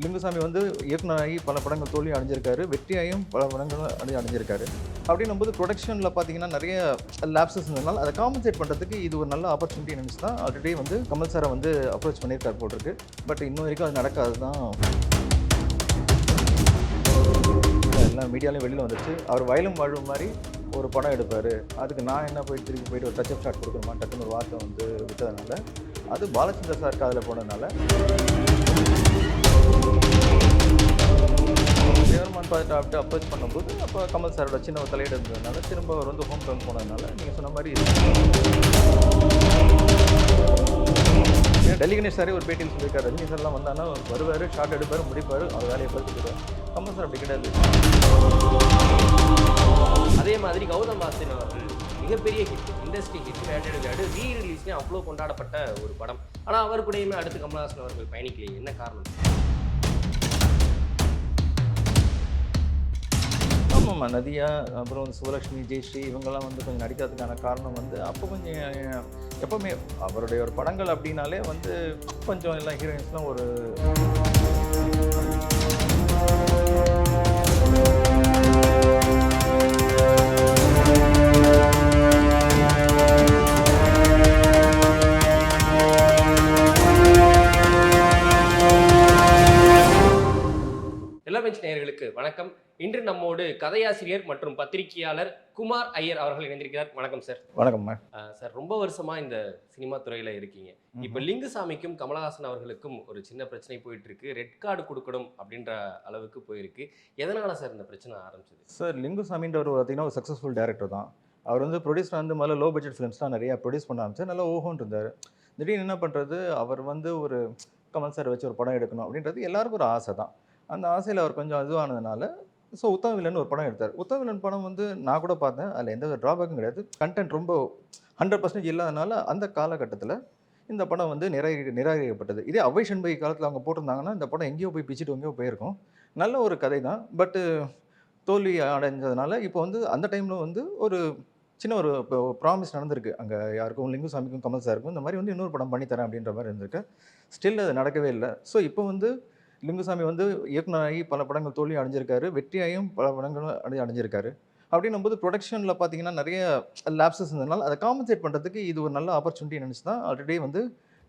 லிங்குசாமி வந்து இயக்குனராகி பல படங்கள் தோல்வி அடைஞ்சிருக்காரு வெற்றியாயும் பல படங்கள் அடை அடைஞ்சிருக்காரு. அப்படின்னும் போது ப்ரொடக்ஷனில் பார்த்தீங்கன்னா நிறைய லேப்ஸஸ் இருந்ததுனால அதை காம்பன்சேட் பண்ணுறதுக்கு இது ஒரு நல்ல ஆப்பர்ச்சுனிட்டி நினச்சி தான் ஆல்ரெடி வந்து கமல் சாரை வந்து அப்ரோச் பண்ணியிருக்காரு போட்டிருக்கு. பட் இன்னும் வரைக்கும் அது நடக்காது தான் எல்லாம் மீடியாலையும் வெளியில் வந்துருச்சு. அவர் வயலும் வாழும் மாதிரி ஒரு படம் எடுப்பார். அதுக்கு நான் என்ன போய் திருப்பி போயிட்டு ஒரு டச் அப் ஷாட் கொடுக்கணுமா டக்குன்னு ஒரு வார்த்தை வந்து விட்டதுனால அது பாலச்சந்திர சார் காதில் போனதுனால தேவர்மான் அப்படி அப்ரோச் பண்ணும்போது அப்போ கமல் சாரோட சின்ன ஒரு தலையீடு இருந்ததுனால திரும்ப அவர் வந்து ஹோம் டவுன் போனதுனால நீங்கள் சொன்ன மாதிரி ஏன் டெல்லி கணேஷ் சாரே ஒரு பேட்டியில் சொல்லியிருக்காரு ரஜினி சார்லாம் வந்தாங்கன்னா வருவார் ஷார்ட் எடுப்பார் முடிப்பார் அவர் வேலையை பார்த்துக்கிறார் கமல் சார் அப்படி கிடையாது. அதே மாதிரி கௌதம் வாசன் அவர்கள் மிகப்பெரிய ஹிட் இண்டஸ்ட்ரி ஹிட் வேண்டட் விளையாடு ரீ ரிலீஸ்லேயே அவ்வளோ கொண்டாடப்பட்ட ஒரு படம். ஆனால் அவர் கூடயுமே அடுத்து கமல்ஹாசன் அவர்கள் பயணிக்கலையே என்ன காரணம்? ஆமாம்மா நதியா அப்புறம் வந்து சுவலட்சுமி ஜெயஸ்ரீ இவங்கெல்லாம் வந்து கொஞ்சம் நடிக்கிறதுக்கான காரணம் வந்து அப்போ கொஞ்சம் எப்போவுமே அவருடைய ஒரு படங்கள் அப்படின்னாலே வந்து கொஞ்சம் எல்லாம் ஹீரோயின்ஸ்லாம் ஒரு எல்லா பெஞ்ச் நேயர்களுக்கு வணக்கம். இன்று நம்மோடு கதையாசிரியர் மற்றும் பத்திரிகையாளர் குமார் ஐயர் அவர்கள் இணைந்திருக்கிறார். வணக்கம் சார் வணக்கம்மா அஹ் சார் ரொம்ப வருஷமா இந்த சினிமா துறையில இருக்கீங்க. இப்போ லிங்குசாமிக்கும் கமலஹாசன் அவர்களுக்கும் ஒரு சின்ன பிரச்சனை போயிட்டு இருக்கு ரெட் கார்டு கொடுக்கணும் அப்படின்ற அளவுக்கு போயிருக்கு. எதனால சார் இந்த பிரச்சனை ஆரம்பிச்சது? சார் லிங்குசாமின்ற ஒரு பார்த்தீங்கன்னா ஒரு சக்ஸஸ்ஃபுல் டேரக்டர் தான். அவர் வந்து ப்ரொடியூசர் வந்து முதல்ல லோ பட்ஜெட் ஃபிலிம்ஸ்லாம் நிறையா ப்ரொடியூஸ் பண்ண ஆரம்பிச்சு நல்லா ஓஹோன்னு இருந்தார். திடீர்னு என்ன பண்ணுறது அவர் வந்து ஒரு கமல் சார் வச்சு ஒரு படம் எடுக்கணும் அப்படின்றது எல்லாருக்கும் ஒரு ஆசை தான். அந்த ஆசையில் அவர் கொஞ்சம் இதுவானதுனால ஸோ உத்தமவில்லன் ஒரு படம் எடுத்தார். உத்தமவில்லன் படம் வந்து நான் கூட பார்த்தேன். அதில் எந்த ஒரு ட்ராபேக்கும் கிடையாது. கண்டென்ட் ரொம்ப ஹண்ட்ரட் பர்சன்டேஜ் இல்லாதனால அந்த காலகட்டத்தில் இந்த படம் வந்து நிராகரி நிராகரிக்கப்பட்டது. இதே அவை சண்பை காலத்தில் அவங்க போட்டிருந்தாங்கன்னா இந்த படம் எங்கேயோ போய் பிச்சுட்டு எங்கேயோ போயிருக்கும். நல்ல ஒரு கதை தான். பட்டு தோல்வி அடைஞ்சதுனால இப்போ வந்து அந்த டைமில் வந்து ஒரு சின்ன ஒரு ப்ராமிஸ் நடந்திருக்கு. அங்கே யாருக்கும் லிங்குசாமிக்கும் கமல் சாருக்கும் இந்த மாதிரி வந்து இன்னொரு படம் பண்ணித்தரேன் அப்படின்ற மாதிரி இருந்திருக்கு. ஸ்டில் அது நடக்கவே இல்லை. ஸோ இப்போ வந்து லிங்குசாமி வந்து இயக்குனராகி பல படங்கள் தோல்வி அடைஞ்சிருக்காரு. வெற்றியாயும் பல படங்கள் அடை அடைஞ்சிருக்காரு. அப்படின்னும் போது ப்ரொடக்ஷனில் பார்த்தீங்கன்னா நிறைய லேப்ஸஸ் இருந்ததுனால அதை காம்பன்சேட் பண்ணுறதுக்கு இது ஒரு நல்ல ஆப்பர்ச்சுனிட்டி நினச்சி தான் ஆல்ரெடி வந்து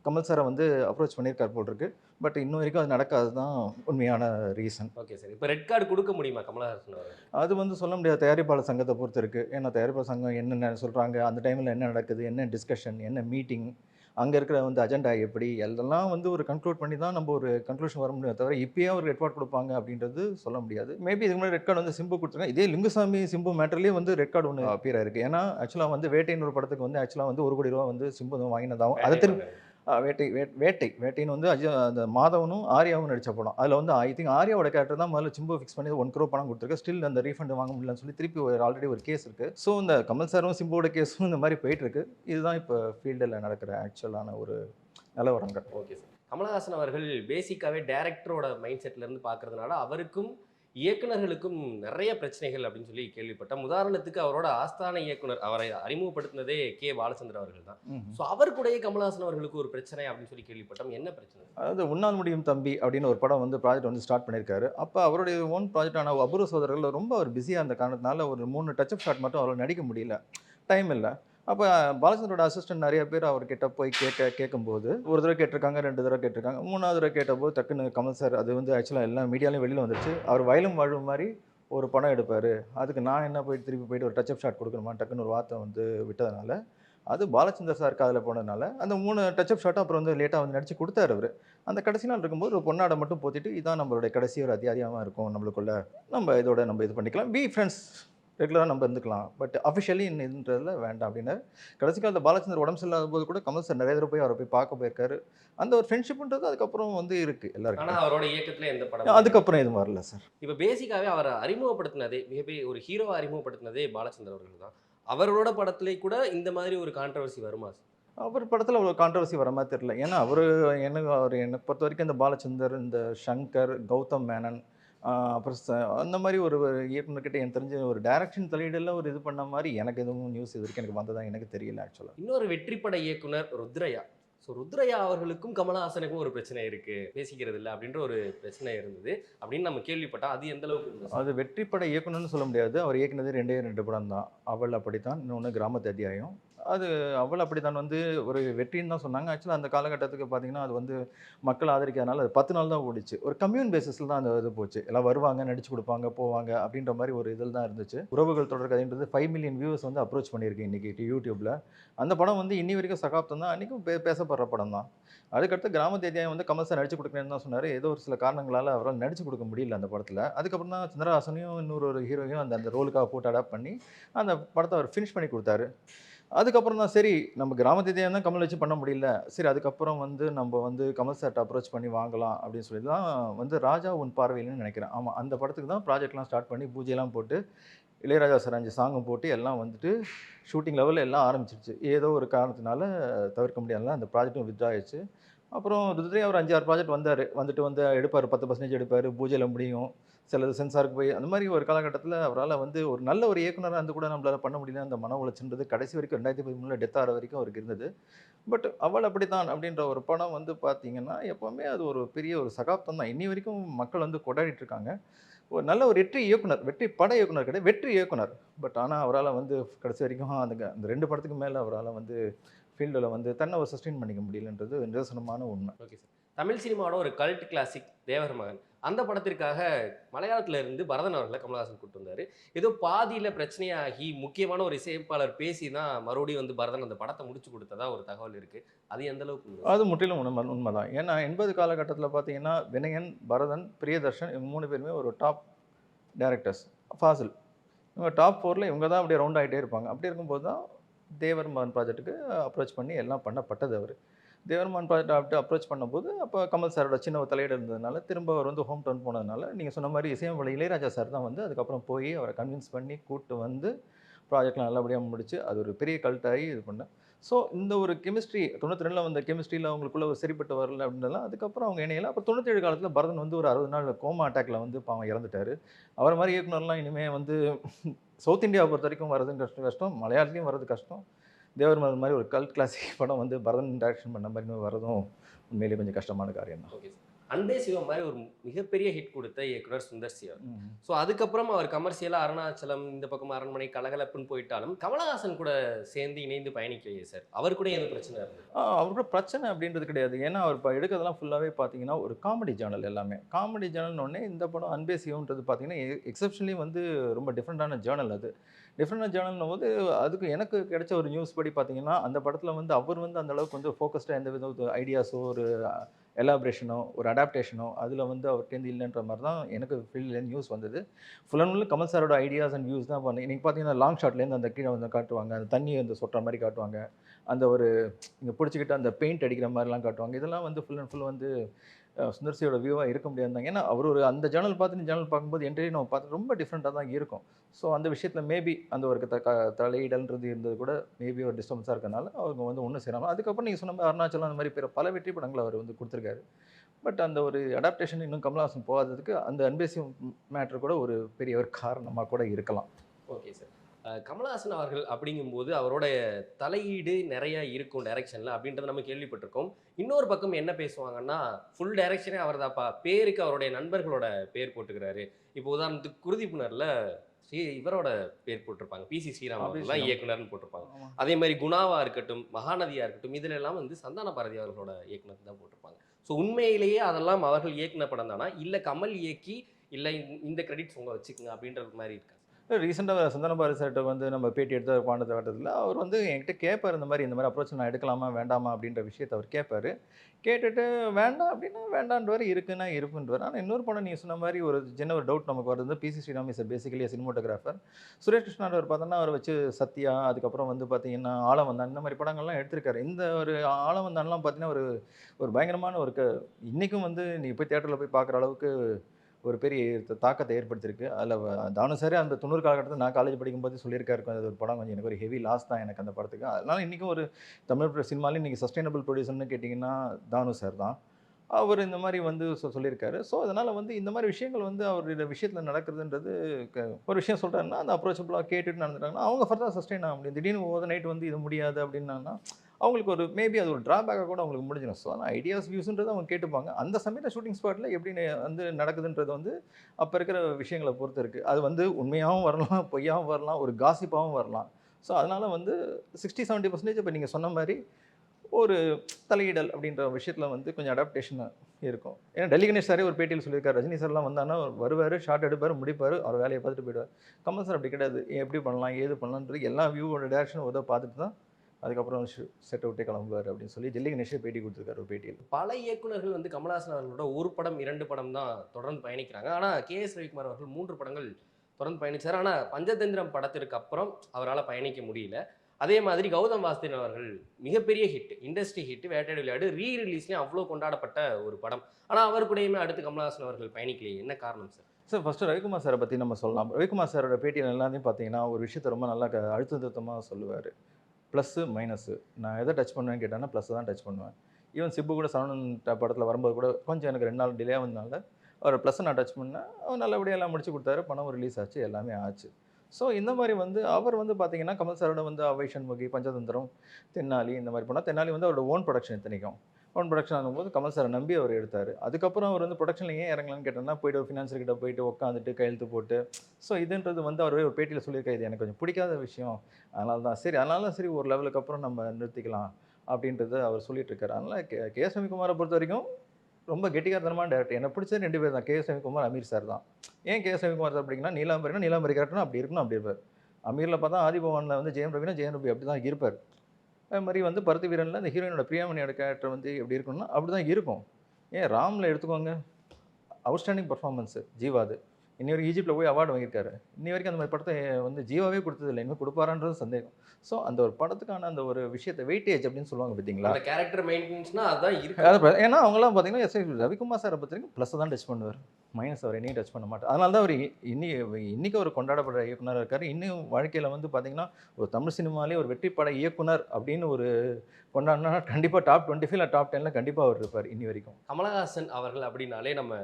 கமல் சாரை வந்து அப்ரோச் பண்ணியிருக்கார் போல் இருக்கு பட் இன்னும் வரைக்கும் அது நடக்காது தான் உண்மையான ரீசன் ஓகே சார் இப்போ ரெட் கார்டு கொடுக்க முடியுமா கமலஹாசன் அது வந்து சொல்ல முடியாது. தயாரிப்பாளர் சங்கத்தை பொறுத்து இருக்குது ஏன்னா தயாரிப்பாளர் சங்கம் என்னென்ன சொல்கிறாங்க அந்த டைமில் என்ன நடக்குது? என்ன டிஸ்கஷன் என்ன மீட்டிங் அங்கே இருக்கிற வந்து அஜெண்டா எப்படி? எல்லாம் வந்து ஒரு கன்க்ளூட் பண்ணி தான் நம்ம ஒரு கன்க்ளூஷன் வர முடியும் தவிர இப்பயே ஒரு ரெட் கார்டு கொடுப்பாங்க அப்படின்றது சொல்ல முடியாது. மேபி இதுக்கு முன்னாடி ரெட் கார்டு வந்து சிம்பு கொடுத்துருக்காங்க. இதே லிங்குசாமி சிம்பு மேட்டர்லேயே வந்து ரெட் கார்டு ஒன்று அப்பியர் ஆயிருக்கு. ஏன்னா ஆக்சுவலாக வந்து வேட்டைன்னு ஒரு படத்துக்கு வந்து ஆக்சுவலாக வந்து ஒரு கோடி ரூபா வந்து சிம்பு வந்து வாங்கினதாகவும் அதை திருப்பி ஆ, வேட்டை வேட் வேட்டை வேட்டைன்னு வந்து அஜய் அந்த மாதவனும் ஆர்யாவும் நடித்த படம். அதில் வந்து ஐ திங்க் ஆர்யாவோட கேரக்டர் தான் முதல்ல சிம்பு ஃபிக்ஸ் பண்ணி ஒன் க்ரோ பணம் கொடுத்துருக்கு. ஸ்டில் அந்த ரீஃபண்ட் வாங்க முடியலன்னு சொல்லி திருப்பி ஒரு ஆல்ரெடி ஒரு கேஸ் இருக்குது ஸோ இந்த கமல் சாரும் சிம்புவோட கேஸும் இந்த மாதிரி போயிட்டுருக்கு இதுதான் இப்போ ஃபீல்டில் நடக்கிற ஆக்சுவலான ஒரு நிலவரங்கள் ஓகே சார் கமலஹாசன் அவர்கள் பேசிக்காகவே டேரக்டரோட மைண்ட் செட்லேருந்து இருந்து பார்க்கறதுனால அவருக்கும் இயக்குனர்களுக்கும் நிறைய பிரச்சனைகள் அப்படின்னு சொல்லி கேள்விப்பட்டேன். உதாரணத்துக்கு அவரோட ஆஸ்தான இயக்குனர் அவரை அறிமுகப்படுத்தினதே கே. பாலச்சந்தர் அவர்கள் தான். ஸோ அவர் கூடயே கமலஹாசன் அவர்களுக்கு ஒரு பிரச்சனை அப்படின்னு சொல்லி கேள்விப்பட்டோம். என்ன பிரச்சனை? அதாவது உன்னால் முடியும் தம்பி அப்படின்னு ஒரு படம் வந்து ப்ராஜெக்ட் வந்து ஸ்டார்ட் பண்ணியிருக்காரு. அப்போ அவருடைய ஓன் ப்ராஜெக்டான அபூர்வ சோதரர்கள் ரொம்ப அவர் பிஸியாக இருந்த காரணத்தினால ஒரு மூணு டச் அப் ஷாட் மட்டும் அவரால் நடிக்க முடியல. டைம் இல்லை. அப்போ பாலச்சந்திரோட அசிஸ்டன்ட் நிறைய பேர் அவர்கிட்ட போய் கேட்க கேட்கும்போது ஒரு தடவை கேட்டிருக்காங்க ரெண்டு தடவை கேட்டிருக்காங்க. மூணாவது தடவை கேட்டபோது டக்குன்னு கமல் சார் அது வந்து ஆக்சுவலாக எல்லாம் மீடியாலையும் வெளியில் வந்துருச்சு. அவர் வயலும் வாழும் மாதிரி ஒரு படம் எடுப்பார். அதுக்கு நான் என்ன போய் திருப்பி போயிட்டு ஒரு டச் அப் ஷாட் கொடுக்கணுமா டக்குன்னு ஒரு வார்த்தை வந்து விட்டதுனால அது பாலச்சந்தர் சார் காதில் போனதுனால அந்த மூணு டச் அப் ஷாட்டும் அப்புறம் வந்து லேட்டாக வந்து நடிச்சு கொடுத்தாரு அவர். அந்த கடைசி நாள் இருக்கும்போது ஒரு பொண்ணாடை மட்டும் போத்திட்டு இதான் நம்மளுடைய கடைசி ஒரு அதிகாரியமாக இருக்கும் நம்மளுக்குள்ள நம்ம இதோட நம்ம இது பண்ணிக்கலாம். பி ஃப்ரெண்ட்ஸ் ரெகுலராக நம்ம இருந்துக்கலாம். பட் அஃபிஷியலி இதுன்றதுல வேண்டாம் அப்படின்னு கடைசி காலத்தில் பாலச்சந்தர் உடம்பு சரியில்லாத போது கூட கமல் சார் நிறைய தடவை போய் அவரை போய் பார்க்க போயிருக்காரு. அந்த ஒரு ஃப்ரெண்ட்ஷிப்ன்றது அதுக்கப்புறம் வந்து இருக்குது எல்லாருக்கும். அவரோட இயக்கத்துல எந்த படம் அதுக்கப்புறம் எதுவும் வரல சார் இப்போ பேசிக்காவே அவரை அறிமுகப்படுத்தினதே மிகப்பெரிய ஒரு ஹீரோவை அறிமுகப்படுத்தினதே பாலச்சந்தர் அவர்கள் தான். அவரோட படத்திலே கூட இந்த மாதிரி ஒரு கான்ட்ரவர்சி வருமா சார் அவர் படத்தில் அவ்வளோ கான்ட்ரவர்சி வர மாதிரி தெரியல. ஏன்னா அவர் எனக்கு அவர் என்னை பொறுத்த வரைக்கும் இந்த பாலச்சந்தர் இந்த ஷங்கர் கௌதம் மேனன் அப்புறம் அந்த மாதிரி ஒரு இயக்குனர்கிட்ட எனக்கு தெரிஞ்ச ஒரு டைரக்ஷன் தலையீடெல்லாம் ஒரு இது பண்ண மாதிரி எனக்கு எதுவும் நியூஸ் இது வரைக்கும் எனக்கு வந்ததா எனக்கு தெரியல ஆக்சுவலாக இன்னொரு வெற்றி பட இயக்குனர் ருத்ரையா. ஸோ ருத்ரையா அவர்களுக்கும் கமலஹாசனுக்கும் ஒரு பிரச்சனை இருக்கு. பேசிக்கிறது இல்லை அப்படின்ற ஒரு பிரச்சனை இருந்தது. அப்படின்னு நம்ம கேள்விப்பட்டோம் அது எந்த அளவுக்கு? அது வெற்றி பட இயக்குனர்னு சொல்ல முடியாது. அவர் இயக்குனது ரெண்டே ரெண்டு படம் தான் அவள் அப்படித்தான். இன்னொன்று கிராமத்து அத்தியாயம். அது அவள் அப்படித்தான் வந்து ஒரு வெற்றின்னு தான் சொன்னாங்க. ஆக்சுவலாக அந்த காலகட்டத்துக்கு பார்த்தீங்கன்னா அது வந்து மக்கள் ஆதரிக்காதனால அது பத்து நாள் தான் ஓடிச்சு. ஒரு கம்யூன் பேசிஸில் தான் அந்த இது போச்சு. எல்லாம் வருவாங்க நடிச்சு கொடுப்பாங்க போவாங்க அப்படின்ற மாதிரி ஒரு இதில் தான் இருந்துச்சு. உறவுகள் தொடர் கதைன்றது ஃபைவ் மில்லியன் வியூவர்ஸ் வந்து அப்ரோச் பண்ணியிருக்கு இன்றைக்கி யூடியூப்பில் அந்த படம் வந்து இன்னி வரைக்கும் சகாப்தம் தான். அன்றைக்கும் பே பேசப்படுற படம் தான். அதுக்கடுத்து கிராம அத்தியாயம் வந்து கமல் சார் நடிச்சு கொடுக்கணும்னு தான் சொன்னார். ஏதோ ஒரு சில காரணங்களால் அவரால் நடிச்சு கொடுக்க முடியல அந்த படத்தில். அதுக்கப்புறம் தான் சந்திரஹாசனையும் இன்னொரு ஒரு ஹீரோயும் அந்த அந்த ரோலுக்காக போட்டு அடாப்ட் பண்ணி அந்த படத்தை அவர் ஃபினிஷ் பண்ணி கொடுத்தாரு. அதுக்கப்புறம் தான் சரி நம்ம கிராமத்து அத்தியாயம் தான் கமல் வச்சு பண்ண முடியல. சரி அதுக்கப்புறம் வந்து நம்ம வந்து கமல் சார்ட்ட அப்ரோச் பண்ணி வாங்கலாம் அப்படின்னு சொல்லி தான் வந்து ராஜா உன் பார்வையில்னு நினைக்கிறேன். ஆமாம் அந்த படத்துக்கு தான் ப்ராஜெக்ட்லாம் ஸ்டார்ட் பண்ணி பூஜையெல்லாம் போட்டு இளையராஜா சார் அஞ்சு சாங்கும் போட்டு எல்லாம் வந்துட்டு ஷூட்டிங் லெவலில் எல்லாம் ஆரம்பிச்சிருச்சு. ஏதோ ஒரு காரணத்தினால தவிர்க்க முடியாதுல அந்த ப்ராஜெக்ட்டும் வித்ரா ஆயிடுச்சு. அப்புறம் ருத்ரே ஒரு அஞ்சு ஆறு ப்ராஜெக்ட் வந்தார். வந்துட்டு வந்து எடுப்பார். பத்து பர்சன்டேஜ் எடுப்பார். பூஜையில் முடியும். சிலது சென்சாருக்கு போய் அந்த மாதிரி ஒரு காலகட்டத்தில் அவரால் வந்து ஒரு நல்ல ஒரு இயக்குனராக இருந்து கூட நம்மளால் பண்ண முடியல. அந்த மன உளைச்சல்ன்றது கடைசி வரைக்கும் ரெண்டாயிரத்தி பதிமூணில் டெத் ஆகிற வரைக்கும் அவருக்கு இருந்தது. பட் அவள் அப்படித்தான் அப்படின்ற ஒரு படம் வந்து பார்த்தீங்கன்னா எப்போவுமே அது ஒரு பெரிய ஒரு சகாப்தம் தான். இன்னி வரைக்கும் மக்கள் வந்து கொண்டாடிட்டு இருக்காங்க. ஒரு நல்ல ஒரு வெற்றி இயக்குனர் வெற்றி பட இயக்குனர் கிடையாது வெற்றி இயக்குனர். பட் ஆனால் அவரால் வந்து கடைசி வரைக்கும் அந்த அந்த ரெண்டு படத்துக்கு மேலே அவரால் வந்து ஃபீல்டில் வந்து தன்னை ஒரு சஸ்டெயின் பண்ணிக்க முடியலன்றது நிதர்சனமான உண்மை. ஓகே சார் தமிழ் சினிமாவோட ஒரு கல்ட் கிளாசிக் தேவர் மகன் அந்த படத்திற்காக மலையாளத்தில் இருந்து பரதன் அவர்களை கமலஹாசன் கூப்பிட்டு வந்தார். ஏதோ பாதியில் பிரச்சனையாகி முக்கியமான ஒரு இசையமைப்பாளர் பேசி தான் மறுபடியும் வந்து பரதன் அந்த படத்தை முடிச்சு கொடுத்ததா ஒரு தகவல் இருக்குது அது எந்த அளவுக்கு அது முற்றிலும் உண்மை உண்மைதான். ஏன்னா எண்பது காலகட்டத்தில் பார்த்தீங்கன்னா வினயன் பரதன் பிரியதர்ஷன் இவங்க மூணு பேருமே ஒரு டாப் டேரக்டர்ஸ் ஃபாசில் இவங்க டாப் ஃபோரில் இவங்க தான் அப்படியே ரவுண்ட் ஆகிட்டே இருப்பாங்க. அப்படி இருக்கும்போது தான் தேவர்மான் ப்ராஜெக்ட்டுக்கு அப்ரோச் பண்ணி எல்லாம் பண்ணப்பட்டது அவர். தேவர்மான் ப்ராஜெக்ட் அப்படி அப்ரோச் பண்ணும்போது அப்போ கமல் சாரோட சின்ன ஒரு தலையீடு இருந்ததுனால திரும்ப அவர் வந்து ஹோம் டவுன் போனதுனால நீங்கள் சொன்ன மாதிரி இசையமைப்பாளர் இளையராஜா சார் தான் வந்து அதுக்கப்புறம் போய் அவரை கன்வின்ஸ் பண்ணி கூப்பிட்டு வந்து ப்ராஜெக்ட்லாம் நல்லபடியாக முடிச்சு அது ஒரு பெரிய கல்ட்டாகி இது பண்ணேன். ஸோ இந்த ஒரு கெமிஸ்ட்ரி தொண்ணூற்றி ரெண்டில் வந்த கெமிஸ்ட்ரியில் அவங்களுக்குள்ள ஒரு சரிப்பட்டு வரல அப்படின்றலாம் அதுக்கப்புறம் அவங்க இணையில அப்புறம் தொண்ணூற்றேழு காலத்தில் பரதன் வந்து ஒரு அறுபது நாள் கோமா அட்டாக்ல வந்து பாவம் இறந்துட்டார். அவர் மாதிரி இயக்குனர்லாம் இனிமேல் வந்து சவுத் இந்தியாவை பொறுத்த வரைக்கும் வரது கஷ்டம் கஷ்டம் மலையாளத்துலேயும் வர்றது கஷ்டம். தேவர் மாதிரி ஒரு கல்ட் கிளாசிக் படம் வந்து பரதன் டைரக்ஷன் பண்ண மாதிரி வரதும் உண்மையிலேயே கொஞ்சம் கஷ்டமான காரியம் தான் ஓகே சார் அன்பே சிவம் மாதிரி ஒரு மிகப்பெரிய ஹிட் கொடுத்த இயக்குனர் சுந்தர் சி அவர் ஸோ அதுக்கப்புறம் அவர் கமர்ஷியலாக அருணாச்சலம் இந்த பக்கம் அரண்மனை கலகலப்புன்னு போயிட்டாலும் கமலஹாசன் கூட சேர்ந்து இணைந்து பயணிக்கலையே சார் அவர் கூட எதுவும் பிரச்சனை இருந்தது? அவரோட பிரச்சனை அப்படின்றது கிடையாது. ஏன்னா அவர் இப்போ எடுக்கிறதெல்லாம் ஃபுல்லாகவே பார்த்தீங்கன்னா ஒரு காமெடி ஜேர்னல் எல்லாமே. காமெடி ஜேர்னல்னு இந்த படம் அன்பே சிவம்ன்றது பார்த்தீங்கன்னா எக்ஸப்ஷன்லி வந்து ரொம்ப டிஃப்ரெண்ட்டான ஜேர்னல் அது. டிஃப்ரெண்டாக ஜேர்னல்னும் போது அதுக்கு எனக்கு கிடைச்ச ஒரு நியூஸ் படி பார்த்தீங்கன்னா அந்த படத்தில் வந்து அவர் வந்து அந்த அளவுக்கு வந்து ஃபோக்கஸ்டாக எந்த வித ஐடியாஸோ ஒரு எலாபரேஷனோ ஒரு அடாப்டேஷனோ அதில் வந்து அவர்கிட்டேருந்து இல்லைன்ற மாதிரி தான் எனக்கு ஃபீல்ட்லேருந்து நியூஸ் வந்தது. ஃபுல் அண்ட் ஃபுல் கமல் சாரோட ஐடியாஸ் அண்ட் வியூஸ் தான் பண்ணி நீங்கள் பார்த்தீங்கன்னா லாங் ஷாட்லேருந்து அந்த கீழே வந்து காட்டுவாங்க அந்த தண்ணியை வந்து சொட்டுற மாதிரி காட்டுவாங்க அந்த ஒரு இங்கே பிடிச்சிக்கிட்டு அந்த பெயிண்ட் அடிக்கிற மாதிரிலாம் காட்டுவாங்க இதெல்லாம் வந்து ஃபுல் அண்ட் ஃபுல் வந்து சுந்தர்சியோட வியூவாக இருக்க முடியாது தான் ஏன்னா அவர் ஒரு அந்த ஜேர்னல் பார்த்து ஜேர்னல் பார்க்கும்போது என்ட்ரி நம்ம பார்த்து ரொம்ப டிஃப்ரெண்ட்டாக தான் இருக்கும். ஸோ அந்த விஷயத்தில் மேபி அந்த ஒரு த தலையிடல்ன்றது இருந்தது கூட மேபி ஒரு டிஸ்டர்பன்ஸாக இருக்கனால அவங்க வந்து ஒன்றும் செய்யலாம் அதுக்கப்புறம் நீங்கள் சொன்ன மாதிரி அருணாச்சலம் அந்த மாதிரி பிற பல வெற்றி படங்களை அவர் வந்து கொடுத்துருக்காரு. பட் அந்த ஒரு அடாப்டேஷன் இன்னும் கமல்ஹாசன் போகாததுக்கு அந்த அன்பேசியம் மேட்ரு கூட ஒரு பெரிய ஒரு காரணமாக கூட இருக்கலாம். ஓகே சார் கமலஹாசன் அவர்கள் அப்படிங்கும்போது அவரோட தலையீடு நிறைய இருக்கும் டைரக்ஷனில் அப்படின்றத நம்ம கேள்விப்பட்டிருக்கோம். இன்னொரு பக்கம் என்ன பேசுவாங்கன்னா ஃபுல் டைரக்ஷனே அவர் தான்ப்பா பேருக்கு அவருடைய நண்பர்களோட பேர் போட்டுக்கிறாரு. இப்போ உதாரணத்துக்கு குருதிப்புணர்ல ஸ்ரீ இவரோட பேர் போட்டிருப்பாங்க. ஸ்ரீராம் அவர்கள் தான் ஸ்ரீராம். இயக்குனர்னு போட்டிருப்பாங்க. அதே மாதிரி குணாவா இருக்கட்டும் மகாநதியா இருக்கட்டும் இதுல எல்லாம் வந்து சந்தான பாரதி அவர்களோட இயக்குனர் தான் போட்டிருப்பாங்க. ஸோ உண்மையிலேயே அதெல்லாம் அவர்கள் இயக்குன படம் தானா? இல்லை கமல் இயக்கி இல்லை இந்த கிரெடிட்ஸ் உங்க வச்சுக்கோங்க அப்படின்ற மாதிரி இருக்கா? ரீசெண்டாக சந்தன பாரதி வந்து நம்ம பேட்டி எடுத்த பாண்டத்தை கட்டத்தில் அவர் வந்து என்கிட்ட கேட்பார் இந்த மாதிரி இந்த மாதிரி அப்ரோச் நான் எடுக்கலாமா வேண்டாமா அப்படின்ற விஷயத்தை அவர் கேட்பாரு கேட்டுட்டு வேண்டாம் அப்படின்னா வேண்டான்றவர் இருக்குன்னா இருக்குன்றவர். ஆனால் இன்னொரு படம் நீ சொன்ன மாதிரி ஒரு சின்ன ஒரு டவுட் நமக்கு வருது. PC Sriram is basically cinematographer Suresh கிருஷ்ணாவர் பார்த்தோன்னா அவர் வச்சு சத்யா அதுக்கப்புறம் வந்து பார்த்தீங்கன்னா வந்தான் இந்த மாதிரி படங்கள்லாம் எடுத்திருக்காரு. இந்த ஒரு ஆலவந்தான்லாம் பார்த்தீங்கன்னா ஒரு ஒரு பயங்கரமான ஒரு க இன்றைக்கும் வந்து நீ போய் தேட்டரில் போய் பார்க்குற அளவுக்கு ஒரு பெரிய தாக்கத்தை ஏற்படுத்தியிருக்கு. அதில் தானு சார் அந்த தொண்ணூறு காலகட்டத்தில் நான் காலேஜ் படிக்கும்போது சொல்லியிருக்காரு. அது ஒரு படம் கொஞ்சம் எனக்கு ஒரு ஹெவி லாஸ் தான் எனக்கு அந்த படத்துக்கு. அதனால் இன்றைக்கும் ஒரு தமிழ் சினிமாலையும் இன்றைக்கி சஸ்டைனபிள் ப்ரொடியூசர்னு கேட்டிங்கன்னா தானு சார் தான். அவர் இந்த மாதிரி வந்து சொல்லியிருக்காரு. ஸோ அதனால் வந்து இந்த மாதிரி விஷயங்கள் வந்து அவருடைய விஷயத்தில் நடக்குதுன்றது ஒரு விஷயம் சொல்கிறாருன்னா அந்த அப்ரோச்சபிளாக கேட்டுட்டு நடந்துட்டாங்கன்னா அவங்க ஃபர்தர் சஸ்டெயின் ஆக முடியும். திடீர்னு ஓவர் நைட் வந்து இது முடியாது அப்படின்னாங்கன்னா அவங்களுக்கு ஒரு மேபி அது ஒரு ட்ராபேக்காக கூட அவங்களுக்கு முடிஞ்சிடும். ஸோ ஆனால் ஐடியாஸ் வியூஸ்ன்றது அவங்க கேட்டுப்பாங்க. அந்த சமயத்தில் ஷூட்டிங் ஸ்பாட்டில் எப்படி வந்து நடக்குதுன்றது வந்து அப்போ இருக்கிற விஷயங்களை பொறுத்து இருக்குது அது வந்து உண்மையாகவும் வரலாம் பொய்யாகவும் வரலாம் ஒரு காசிப்பாகவும் வரலாம். ஸோ அதனால் வந்து சிக்ஸ்டி செவன்ட்டி பர்சன்டேஜ் இப்போ நீங்கள் சொன்ன மாதிரி ஒரு தலையிடல் அப்படின்ற விஷயத்தில் வந்து கொஞ்சம் அடாப்டேஷன் இருக்கும். ஏன்னா டெல்லி கணேஷ் சாரே ஒரு பேட்டியில் சொல்லியிருக்காரு. ரஜினி சார்லாம் வந்தாங்கன்னா வருவார் ஷார்ட் எடுப்பார் முடிப்பார் அவர் வேலையை பார்த்துட்டு போயிடுவார். கமல் சார் அப்படி கிடையாது. எப்படி பண்ணலாம் ஏது பண்ணலான்றது எல்லா வியூவோட டேரக்ஷனும் உதவ பார்த்துட்டு தான் அதுக்கப்புறம் செட் அவுட்டே கிளம்புவார் அப்படின்னு சொல்லி டெல்லி கணேஷே பேட்டி கொடுத்துருக்காரு ஒரு பேட்டியில். பல இயக்குனர்கள் வந்து கமலஹாசன் அவர்களோட ஒரு படம் இரண்டு படம் தான் தொடர்ந்து பயணிக்கிறாங்க. ஆனா கே எஸ் ரவிக்குமார் அவர்கள் மூன்று படங்கள் தொடர்ந்து பயணிச்சார். ஆனா பஞ்சதந்திரம் படத்திற்கு அப்புறம் அவரால் பயணிக்க முடியல. அதே மாதிரி கௌதம் வாசுதேவன் அவர்கள் மிகப்பெரிய ஹிட் இண்டஸ்ட்ரி ஹிட் வேட்டையாடு விளையாடு ரீ ரிலீஸ்லேயும் அவ்வளோ கொண்டாடப்பட்ட ஒரு படம். ஆனா அவர் கூடயுமே அடுத்து கமலஹாசன் அவர்கள் பயணிக்கலையே. என்ன காரணம் சார் சார் ஃபஸ்ட்டு ரவிக்குமார் சாரை பற்றி நம்ம சொல்லலாம். ரவிக்குமார் சாரோட பேட்டியில் எல்லாத்தையும் பார்த்தீங்கன்னா ஒரு விஷயத்தை ரொம்ப நல்லா க- அழுத்த திருத்தமாக சொல்லுவார். ப்ளஸ்ஸு மைனஸு நான் எதை டச் பண்ணுவேன்னு கேட்டேன்னா ப்ளஸ் தான் டச் பண்ணுவேன். ஈவன் சிப்பு கூட சரவணன் படத்தில் வரும்போது கூட கொஞ்சம் எனக்கு ரெண்டு நாள் டிலே வந்தனால அவர் ப்ளஸ்ஸை நான் டச் பண்ணேன். அவர் நல்லபடியாக எல்லாம் முடிச்சு கொடுத்தாரு. பணம் ரிலீஸ் ஆச்சு. எல்லாமே ஆச்சு. ஸோ இந்த மாதிரி வந்து அவர் வந்து பார்த்தீங்கன்னா கமல் சாரோட வந்து அவை சண்முகி பஞ்சதந்திரம் தென்னாலி இந்த மாதிரி போனால் தென்னாலி வந்து அவரோட ஓன் ப்ரொடக்ஷன் இத்தனைக்கும். ஒன் ப்ரொடக்ஷன் ஆகும்போது கமல் சாரை நம்பி அவர் எடுத்தார். அதுக்கப்புறம் அவர் வந்து ப்ரொடக்ஷனில் ஏன் இறங்கலான்னு கேட்டோம்னா போயிட்டு ஒரு ஃபினான்சர்கிட்ட போயிட்டு உட்காந்துட்டு கையெழுத்து போட்டு ஸோ இதுன்றது வந்து அவர் ஒரு பேட்டியில் சொல்லியிருக்காரு இது எனக்கு கொஞ்சம் பிடிக்காத விஷயம். அதனால தான் சரி அதனால தான் சரி ஒரு லெவலுக்கு அப்புறம் நம்ம நிறுத்திக்கலாம் அப்படின்றத அவர் சொல்லிட்டு இருக்காரு கே கே எஸ் ரவிக்குமாரை பொறுத்த வரைக்கும் ரொம்ப கெட்டிக்காரத்தனமான டேரக்டர் எனக்கு பிடிச்சது ரெண்டு பேர் தான். K S Ravikumar Ameer sir தான். ஏன் கே எஸ் ரவிக்குமார் சார் பிடிக்குன்னா நீலாம்பரினா நீலாம்பரி கரெக்டாக அப்படி இருக்கணும் அப்படி இருப்பார். அமீரில் பார்த்தா ஆதிபவனில் வந்து ஜெயம் ரவினா ஜெயம் ரவி அப்படி தான் இருப்பார். அது மாதிரி வந்து பருத்தி வீரனில் இந்த ஹீரோயினோட பிரியாமணியோட கேரக்டர் வந்து எப்படி இருக்கணும்னா அப்படி தான் இருக்கும். ஏன் ராமில் எடுத்துக்கோங்க. அவுட்ஸ்டாண்டிங் பர்ஃபார்மன்ஸு ஜீவாது இன்னி வரைக்கும் ஈஜிப்டில் போய் அவார்டு வாங்கியிருக்காரு. இன்னி வரைக்கும் அந்த மாதிரி படத்தை வந்து ஜீவாவே கொடுத்ததில்லை. இனிமேல் கொடுப்பாரான்றது சந்தேகம். ஸோ அந்த ஒரு படத்துக்கான அந்த ஒரு விஷயத்தை வெயிட்டேஜ் அப்படின்னு சொல்லுவாங்க பார்த்தீங்களா அந்த கேரக்டர் மெயின்டெனன்ஸ்னா அதுதான் இருக்கு. ஏன்னா அவங்களாம் பார்த்தீங்கன்னா எஸ் ரவிக்குமார் சாரை பொறுத்த ப்ளஸ் தான் டச் பண்ணுவார். மைனஸ் அவர் என்னையும் டச் பண்ண மாட்டார். அதனால தான் அவர் இன்னி இன்னைக்கு ஒரு கொண்டாடப்படுற இயக்குனர் இருக்கார். இன்னும் வாழ்க்கையில் வந்து பார்த்தீங்கன்னா ஒரு தமிழ் சினிமாலே ஒரு வெற்றி பட இயக்குனர் அப்படின்னு ஒரு கொண்டாடினா கண்டிப்பாக டாப் டுவெண்ட்டி ஃபைவ்ல டாப் டென்னில் கண்டிப்பாக அவர் இருப்பார் இன்னி வரைக்கும். கமலஹாசன் அவர்கள் அப்படின்னாலே நம்ம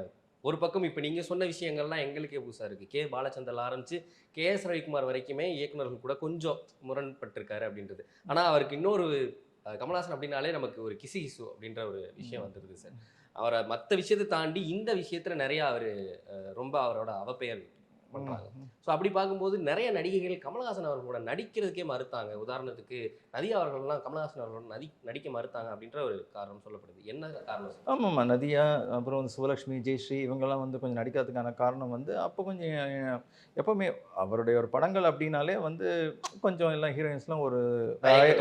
ஒரு பக்கம் இப்போ நீங்கள் சொன்ன விஷயங்கள்லாம் எங்களுக்கே புதுசாக இருக்குது கே. பாலச்சந்தர் ஆரம்பிச்சு கே. எஸ். ரவிக்குமார் வரைக்குமே இயக்குனர்கள் கூட கொஞ்சம் முரண்பட்டிருக்காரு அப்படின்றது. ஆனால் அவருக்கு இன்னொரு கமலஹாசன் அப்படின்னாலே நமக்கு ஒரு கிசு கிசு அப்படின்ற ஒரு விஷயம் வந்துடுது சார். அவரை மற்ற விஷயத்தை தாண்டி இந்த விஷயத்துல நிறைய அவர் ரொம்ப அவரோட அவப்பெயர் பண்றாங்க. ஸோ அப்படி பார்க்கும்போது நிறைய நடிகைகள் கமலஹாசன் அவர்களோட நடிக்கிறதுக்கே மறுத்தாங்க. உதாரணத்துக்கு நதியா அவர்கள்லாம் கமலஹாசன் அவர்களோட நடி நடிக்க மறுத்தாங்க அப்படின்ற ஒரு காரணம் சொல்லப்படுது. என்ன காரணம்? ஆமாம்மா நதியா அப்புறம் வந்து சுவலக்ஷ்மி ஜெயஸ்ரீ இவங்கெல்லாம் வந்து கொஞ்சம் நடிக்கிறதுக்கான காரணம் வந்து அப்போ கொஞ்சம் எப்போவுமே அவருடைய ஒரு படங்கள் அப்படின்னாலே வந்து கொஞ்சம் எல்லாம் ஹீரோயின்ஸ்லாம் ஒரு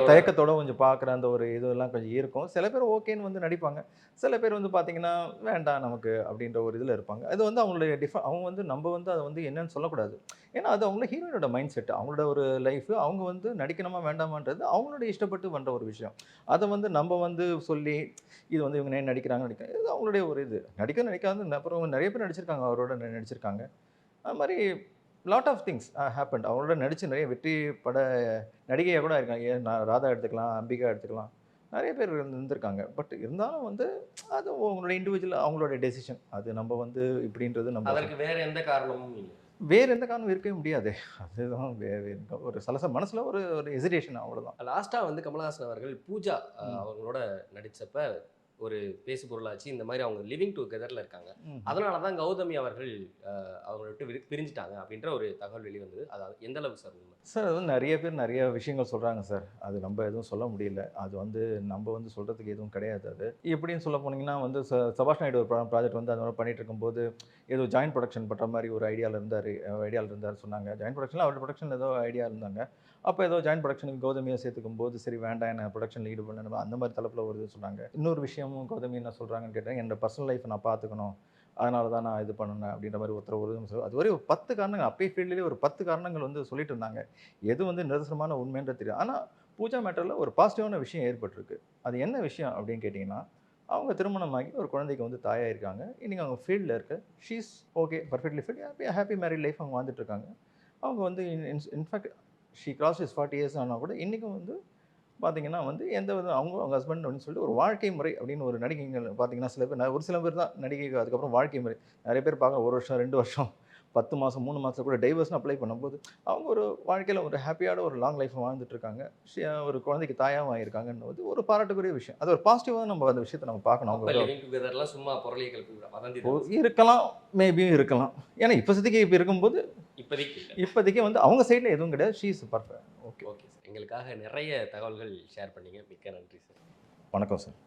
தயக்கத்தோட. கொஞ்சம் பார்க்குற அந்த ஒரு இதெல்லாம் கொஞ்சம் இருக்கும். சில பேர் ஓகேன்னு வந்து நடிப்பாங்க. சில பேர் வந்து பார்த்தீங்கன்னா வேண்டாம் நமக்கு அப்படின்ற ஒரு இதில் இருப்பாங்க. அது வந்து அவங்களுடைய டிஃப அவங்க வந்து நம்ம வந்து அதை வந்து என்னன்னு சொல்லக்கூடாது. ஏன்னா அது அவங்கள ஹீரோயினோட மைண்ட் செட் அவங்களோட ஒரு லைஃப் அவங்க வந்து நடிக்கணுமா வேண்டாமான்றது அவங்களோட இஷ்டப்பட்டு பண்ணுற ஒரு விஷயம். அதை வந்து நம்ம வந்து சொல்லி இது வந்து இவங்க என்ன நடிக்கிறாங்க நடிக்கிறாங்க இது அவங்களுடைய ஒரு இது. நடிக்க நடிக்காது அப்புறம் நிறைய பேர் நடிச்சிருக்காங்க அவரோட நடிச்சிருக்காங்க. அது மாதிரி லாட் ஆஃப் திங்ஸ் ஹேப்பன் அவங்களோட நடித்து நிறைய வெற்றி பட நடிகையாக கூட இருக்காங்க. ஏன் நான் ராதா எடுத்துக்கலாம் அம்பிகா எடுத்துக்கலாம். நிறைய பேர் இருந்திருக்காங்க. பட் இருந்தாலும் வந்து அது அவங்களோட இண்டிவிஜுவல் அவங்களோட டெசிஷன் அது நம்ம வந்து இப்படின்றது நம்ம அதற்கு வேற எந்த காரணமும் இல்லை. வேற எந்த காரணமும் இருக்கவே முடியாது. அதுதான் ஒரு சலச மனசுல ஒரு ஒரு ஹெசிடேஷன் அவ்வளவுதான். லாஸ்டா வந்து கமலஹாசன் அவர்கள் பூஜா அவங்களோட நடிச்சப்ப ஒரு பேசு பொருளாச்சு இந்த மாதிரி அவங்க லிவிங் டுகெதர்ல இருக்காங்க. அதனால தான் கௌதமி அவர்கள் அவங்களை விட்டு பிரிஞ்சுட்டாங்க அப்படின்ற ஒரு தகவல் வெளிவந்தது அது எந்த அளவுக்கு சார் உண்மை? சார் அது வந்து நிறைய பேர் நிறைய விஷயங்கள் சொல்கிறாங்க சார். அது நம்ம எதுவும் சொல்ல முடியல. அது வந்து நம்ம வந்து சொல்கிறதுக்கு எதுவும் கிடையாது அது. எப்படின்னு சொல்ல போனீங்கன்னா வந்து சபாஷ் நாயுடு ஒரு ப்ராஜெக்ட் வந்து அது பண்ணிட்டு இருக்கும்போது ஏதோ ஜாயின் ப்ரொடக்ஷன் பண்ணுற மாதிரி ஒரு ஐடியாவில் இருந்தார். ஐடியாவில் இருந்தார் சொன்னாங்க. ஜாயின் ப்ரொடக்ஷனில் அவர் ப்ரொடக்ஷனில் ஏதோ ஐடியா இருந்தாங்க. அப்போ ஏதோ ஜாயின் ப்ரொடக்ஷனுக்கு கௌதமியை சேர்த்துக்கும் போது சரி வேண்டாம் என்ன ப்ரொடக்ஷனில் ஈடுபடணும் அந்த மாதிரி தலைப்பில் ஒரு இது சொன்னாங்க. இன்னொரு விஷயமும் கௌதமி என்ன சொல்கிறாங்கன்னு கேட்டேன். என்னோட பர்சனல் லைஃப் நான் பார்த்துக்கணும். அதனால தான் நான் இது பண்ணணும் அப்படின்ற மாதிரி ஒருத்தர் ஒரு சொல்லுவோம் அது வரை ஒரு பத்து காரணங்கள். அப்பயே ஃபீல்ட்லேயே ஒரு பத்து காரணங்கள் வந்து சொல்லிட்டு இருந்தாங்க. எது வந்து நிதர்சனமான உண்மைன்ற தெரியும் ஆனால் பூஜா மேட்டரில் ஒரு பாசிட்டிவான விஷயம் ஏற்பட்டிருக்கு. அது என்ன விஷயம் அப்படின்னு கேட்டிங்கன்னா அவங்க திருமணமாகி ஒரு குழந்தைக்கு வந்து தாயாக இருக்காங்க இன்றைக்கி அவங்க ஃபீல்டில் இருக்க she's okay perfectly fit happy happy married life அவங்க வாழ்ந்துட்டுருக்காங்க அவங்க வந்து in fact she cross is forty years ஆனால் கூட இன்றைக்கும் வந்து பார்த்தீங்கன்னா வந்து எந்த வித அவங்க அவங்க ஹஸ்பண்ட் அப்படின்னு சொல்லிட்டு ஒரு வாழ்க்கை முறை அப்படின்னு ஒரு நடிகைகள் பார்த்தீங்கன்னா சில பேர் ஒரு சில பேர் தான் நடிகை அதுக்கப்புறம் வாழ்க்கை முறை. நிறைய பேர் பார்க்க ஒரு வருஷம் ரெண்டு வருஷம் பத்து மாதம் மூணு மாதத்துல கூட டைவர்ஸ்னு அப்ளை பண்ணும்போது அவங்க ஒரு வாழ்க்கையில் ஒரு ஹாப்பியான ஒரு லாங் லைஃப் வாழ்ந்துட்டு இருக்காங்க. ஷி- ஒரு குழந்தைக்கு தாயாகவும் ஆகியிருக்காங்கன்னு வந்து ஒரு பாராட்டுக்குரிய விஷயம். அது ஒரு பாசிட்டிவாக நம்ம அந்த விஷயத்தை நம்ம பார்க்கணும். அவங்க சும்மா. இருக்கலாம். மேபியும் இருக்கலாம். ஏன்னா இப்போதைக்கு இப்போ இருக்கும்போது இப்போதைக்கு இப்போதைக்கு வந்து அவங்க சைடில் எதுவும் கிடையாது. She's perfect okay okay sir எங்களுக்காக நிறைய தகவல்கள் ஷேர் பண்ணீங்க. மிக்க நன்றி சார் வணக்கம் சார்